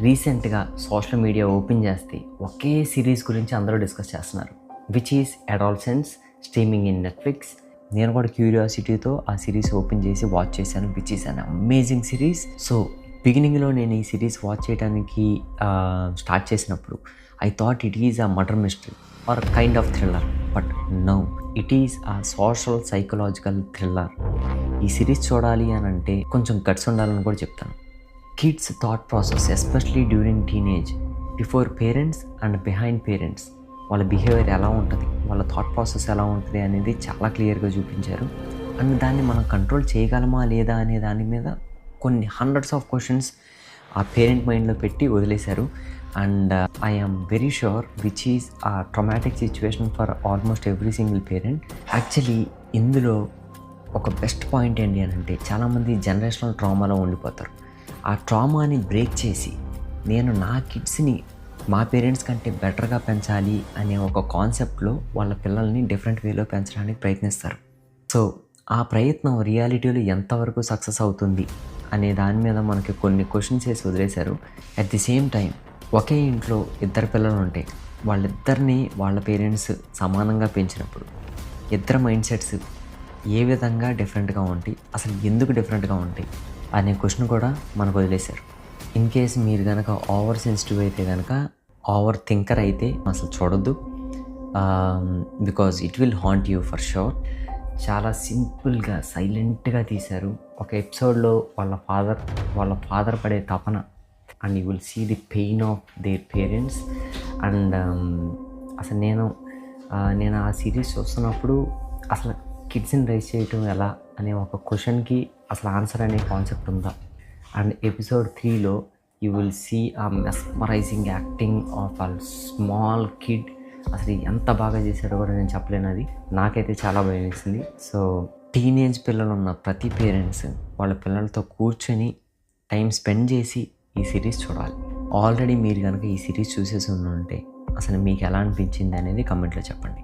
రీసెంట్గా social media open చేస్తే ఒకే series గురించి అందరూ డిస్కస్ చేస్తున్నారు which is adolescence streaming in Netflix నేను కూడా క్యూరియాసిటీతో ఆ సిరీస్ ఓపెన్ చేసి వాచ్ చేశాను which is an amazing series so బిగినింగ్లో నేను ఈ సిరీస్ వాచ్ చేయడానికి స్టార్ట్ చేసినప్పుడు I thought it is a murder mystery or kind of thriller but now it is a social psychological thriller ఈ series చూడాలి అని అంటే కొంచెం గట్స్ ఉండాలని కూడా చెప్తాను. Kids thought process especially during teenage before parents and behind parents వాళ్ళ behaviour ఎలా ఉంటుంది వాళ్ళ థాట్ ప్రాసెస్ ఎలా ఉంటుంది అనేది చాలా క్లియర్గా చూపించారు. అండ్ దాన్ని మనం కంట్రోల్ చేయగలమా లేదా అనే దాని మీద కొన్ని హండ్రెడ్స్ ఆఫ్ క్వశ్చన్స్ ఆ పేరెంట్ మైండ్లో పెట్టి వదిలేశారు. And I am very sure which is a traumatic situation for almost every single parent actually ఇందులో ఒక బెస్ట్ పాయింట్ ఏంటి అని అంటే చాలామంది జనరేషనల్ ట్రామాలో ఉండిపోతారు. ఆ ట్రామాని బ్రేక్ చేసి నేను నా కిడ్స్ని మా పేరెంట్స్ కంటే బెటర్గా పెంచాలి అనే ఒక కాన్సెప్ట్లో వాళ్ళ పిల్లల్ని డిఫరెంట్ వేలో పెంచడానికి ప్రయత్నిస్తారు. సో ఆ ప్రయత్నం రియాలిటీలో ఎంతవరకు సక్సెస్ అవుతుంది అనే దాని మీద మనకి కొన్ని క్వశ్చన్స్ వేసి వదిలేశారు. అట్ ది సేమ్ టైం ఒకే ఇంట్లో ఇద్దరు పిల్లలు ఉంటే వాళ్ళిద్దరిని వాళ్ళ పేరెంట్స్ సమానంగా పెంచినప్పుడు ఇద్దరు మైండ్ సెట్స్ ఏ విధంగా డిఫరెంట్గా ఉంటాయి అసలు ఎందుకు డిఫరెంట్గా ఉంటాయి అనే క్వశ్చన్ కూడా మనకు వదిలేశారు. ఇన్ కేస్ మీరు కనుక ఓవర్ సెన్సిటివ్ అయితే కనుక ఓవర్ థింకర్ అయితే అసలు చూడొద్దు. Because it will haunt you for sure చాలా సింపుల్గా సైలెంట్గా తీశారు. ఒక ఎపిసోడ్లో వాళ్ళ ఫాదర్ వాళ్ళ ఫాదర్ పడే తపన. And you will see the pain of their parents and అసలు నేను uh, నేను ఆ సిరీస్ చూస్తున్నప్పుడు అసలు కిడ్స్ని రైజ్ చేయటం ఎలా అనే ఒక క్వశ్చన్కి అసలు ఆన్సర్ అనే కాన్సెప్ట్ ఉందా? అండ్ ఎపిసోడ్ త్రీలో you will see a mesmerising acting of a small kid. అసలు ఎంత బాగా చేశాడో కూడా నేను చెప్పలేను అది. నాకైతే చాలా భయం వేసింది. సో టీనేజ్ పిల్లలు ఉన్న ప్రతి పేరెంట్స్ వాళ్ళ పిల్లలతో కూర్చొని టైం స్పెండ్ చేసి ఈ సిరీస్ చూడాలి. ఆల్రెడీ మీరు కనుక ఈ సిరీస్ చూసేసి ఉంటే అసలు మీకు ఎలా అనిపించింది అనేది కమెంట్లో చెప్పండి.